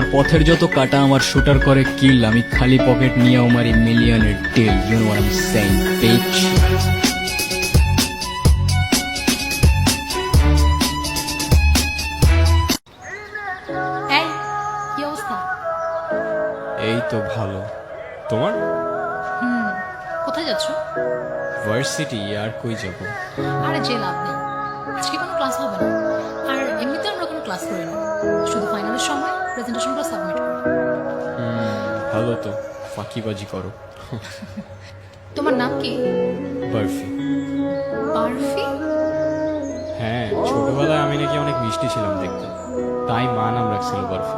আমার পথের যত কাটা আমার শুটার করে কিল। আমি খালি পকেট নিয়ে আমার এই মিলিয়নের tell you know I am saying bitch এই কি অবস্থা? এই তো ভালো। তোমার? হুম কোথায় যাচ্ছ? ভার্সিটি আর কই যাব? আরে যে লাভ নেই। আজকে কোনো ক্লাস হবে না। আর এমনিতে আমরা কোনো ক্লাস করি না। শুধু ফাইনালের সময় প্রেজেন্টেশনগুলো সাবমিট করি ভালো তো ফাঁকিবাজি করো তোমার নাম কি বার্ফি বারফি হ্যাঁ ছোটবেলায় আমি নাকি অনেক মিষ্টি ছিলাম দেখতে। তাই মা নাম রাখছিল বার্ফি।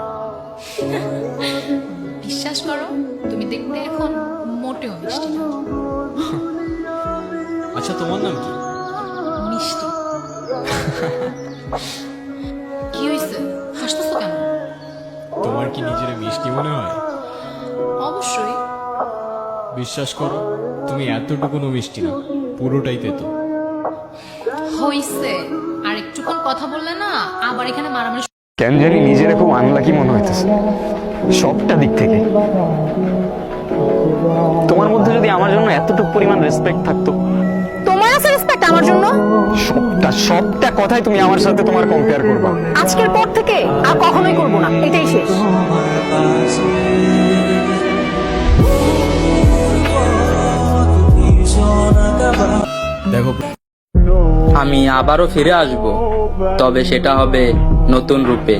বিশ্বাস করো তুমি দেখতে এখন মোটেও মিষ্টি না। আচ্ছা তোমার নাম কি? মিষ্টি। কি হয়েছে হাসতেছো কেন? মিষ্টি মনে হয়? অবশ্যই। বিশ্বাস করো তুমি এতটুকুনও মিষ্টি না পুরোটাই তেতো। হইছে। আর একটুক্ষণ কথা বললে না আবার এখানে মারামারি কেন জানি নিজেরা খুব আনলাকি মনে হইতেছে। সবটা দিক থেকে। তোমার মধ্যে যদি আমার জন্য এতটুকু পরিমাণ রেসপেক্ট থাকতো আমার জন্য? সবটা সবটা কথাই তুমি আমার সাথে তোমার কম্পেয়ার করবা। আজকের পর থেকে আর কখনোই করব না। এটাই শেষ। দেখো আমি আবারও ফিরে আসব তবে সেটা হবে নতুন রূপে।